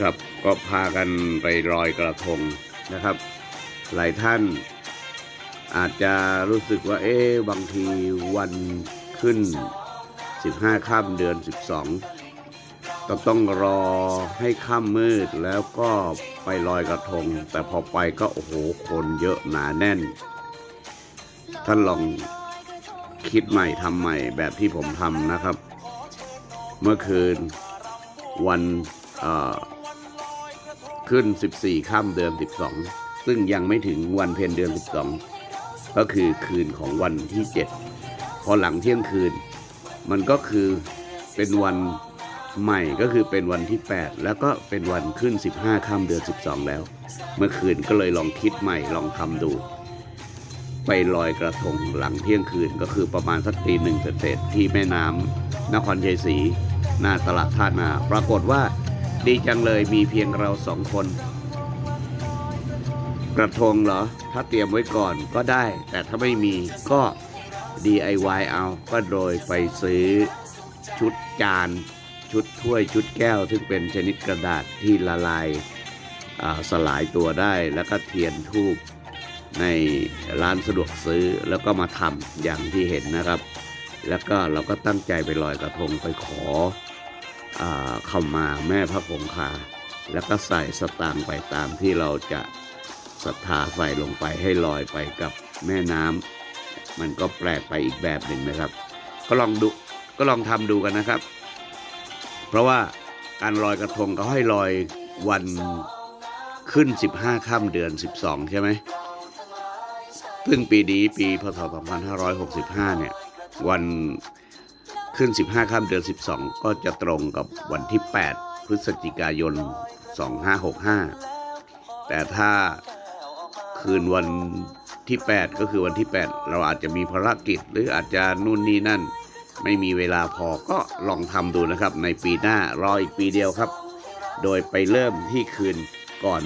ครับก็พากันไปลอยกระทงนะครับ หลายท่านอาจจะรู้สึกว่าเอ๊ะบางทีวันขึ้น 15ค่ำเดือน 12 ก็ต้องรอให้ค่ำมืดแล้วก็ไปลอยกระทง แต่พอไปก็โอ้โหคนเยอะหนาแน่น ท่านลองคิดใหม่ทำใหม่แบบที่ผมทำนะครับ เมื่อคืนวันเอ่อ ขึ้น 14ค่ำเดือน 12 ซึ่งยังไม่ถึงวันเพ็ญเดือน 12 ก็คือคืนของวันที่ 7 พอหลังเที่ยงคืน มันก็คือเป็นวันใหม่ก็คือเป็นวันที่ 8 แล้วก็เป็นวันขึ้น 15ค่ำเดือน 12 แล้ว เมื่อคืนก็เลยลองคิดใหม่ลองทำดู ไปลอยกระทงหลังเที่ยงคืนก็คือประมาณสักตีหนึ่งเศษที่แม่น้ำนครชัยศรีหน้าตลาดท่านาปรากฏว่า ดีจังเลยมีเพียงเราสองคน กระทงเหรอ ถ้าเตรียมไว้ก่อนก็ได้ แต่ถ้าไม่มีก็ DIY เอาก็โดยไปซื้อชุดจาน ชุดถ้วยชุดแก้ว ซึ่งเป็นชนิดกระดาษที่ละลายอ่าสลายตัวได้แล้วก็เทียนทูบในร้านสะดวกซื้อแล้วก็มาทำอย่างที่เห็นนะครับ แล้วก็เราก็ตั้งใจไปลอยกระทงไปขอ เข้ามาแม่พระคงคา แล้วก็ใส่สตางค์ไปตามที่เราจะศรัทธาใส่ลงไปให้ลอยไปกับแม่น้ำมันก็แปลกไปอีกแบบหนึ่งนะครับ ก็ลองดูก็ลองทำดูกันนะครับ เพราะว่าการลอยกระทงเขาให้ลอยวันขึ้น 15ค่ำเดือน 12 ใช่ไหมซึ่งปีนี้ปีพศ2565 เนี่ย วัน ขึ้น 15ค่ำเดือน 12 ก็จะตรงกับวันที่ 8 พฤศจิกายน 2565 แต่ถ้าคืนวันที่ 8 ก็คือวันที่ 8 เราอาจจะมีภารกิจหรืออาจจะนู่นนี่นั่น ไม่มีเวลาพอก็ลองทำดูนะครับ ในปีหน้ารออีกปีเดียวครับ โดยไปเริ่มที่คืนก่อน